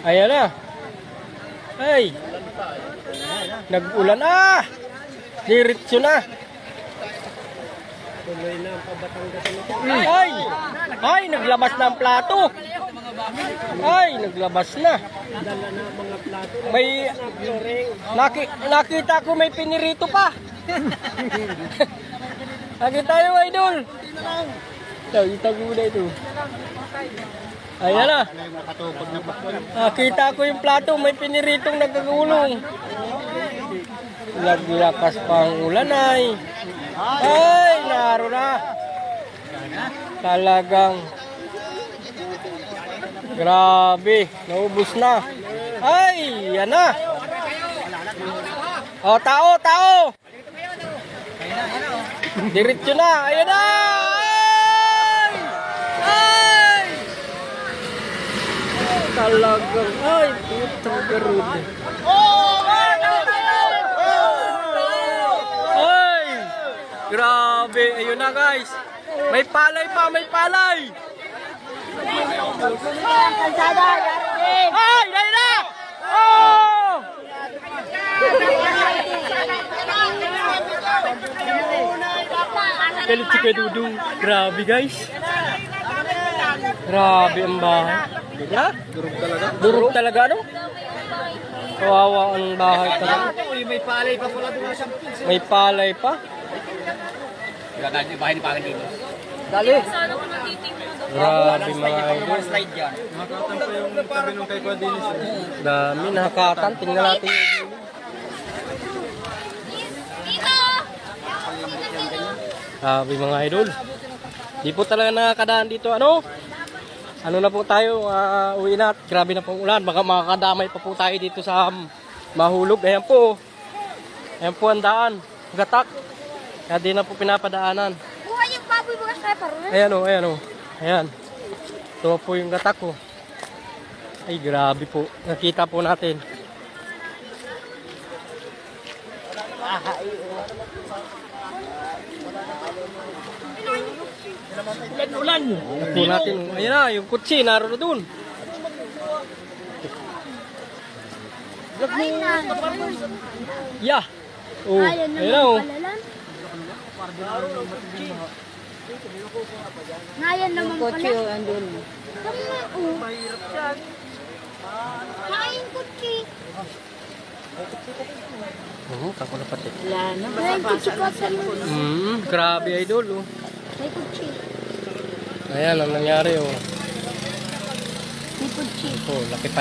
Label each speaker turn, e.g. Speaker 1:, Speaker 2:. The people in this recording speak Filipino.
Speaker 1: Ayan na. Ay. Nag-ulan na. Diretso na.
Speaker 2: Tuloy na ang pabatanggas nito.
Speaker 1: Ay! Ay, naglabas na ang plato. Ay, naglabas na.
Speaker 2: Dala na mga plato.
Speaker 1: May naki, nakita ko may pinirito pa. Nakita niyo, idol. Nakita ko na ito. Ayan na. Nakita ko yung plato, may piniritong nagkagulong. Naglakas pa ang ulan ay. Ay, naro na. Talagang grabe, naubos na. Ay, yan na. O, tao, tao. Diretso na, ayan na. Ay! Ay! Talagang, ay, putang garud. Ay! Grabe, ayun na guys. May palay pa, may palay. Ay, dahil na! Oh! Si Kuya Dudong. Grabe guys. Grabe ang bahay. Ha? Durog talaga? Durog talaga, no? Kawawa ang bahay talaga.
Speaker 2: May palay pa pala doon sa
Speaker 1: May palay pa.
Speaker 2: Yung bahay ni Pangin dito.
Speaker 1: Dali. Grabe mga idol.
Speaker 3: Makatan pa yung tabi nung kay Quadinis.
Speaker 1: Dami nakakatan. Tingnan natin. Grabe mga idol. Di po talaga nakakadaan dito. Ano? Ano na po tayo? ah, uwi na. Grabe na pong ulan. Baka makakadamay pa po tayo dito sa um, mahulog. Ayan po. Ayan po ang daan. Gatak. Kaya di na po pinapadaanan.
Speaker 4: Buhay yung baboy mga sniper.
Speaker 1: Ayan o, ayan o. Ayan. Ito po yung gatak ko. Ay, grabe po. Nakita po natin.
Speaker 2: Ulan!
Speaker 1: Ito po natin. Ayan na, yung kutsi, naroon na
Speaker 4: na.
Speaker 1: Yeah. Oh,
Speaker 4: Ayan
Speaker 1: ayan na o.
Speaker 4: palalan. Ngayon naman pala. Kotse o andun. Tama o. Mahirap yan. Kain kotse.
Speaker 1: Oo, kako na pati.
Speaker 4: Wala na. Kotse ko sa
Speaker 1: Mm, grabe idol oh.
Speaker 4: May kotse.
Speaker 1: Ayan ang nangyari oh.
Speaker 4: May kotse.
Speaker 1: Oh, laki pa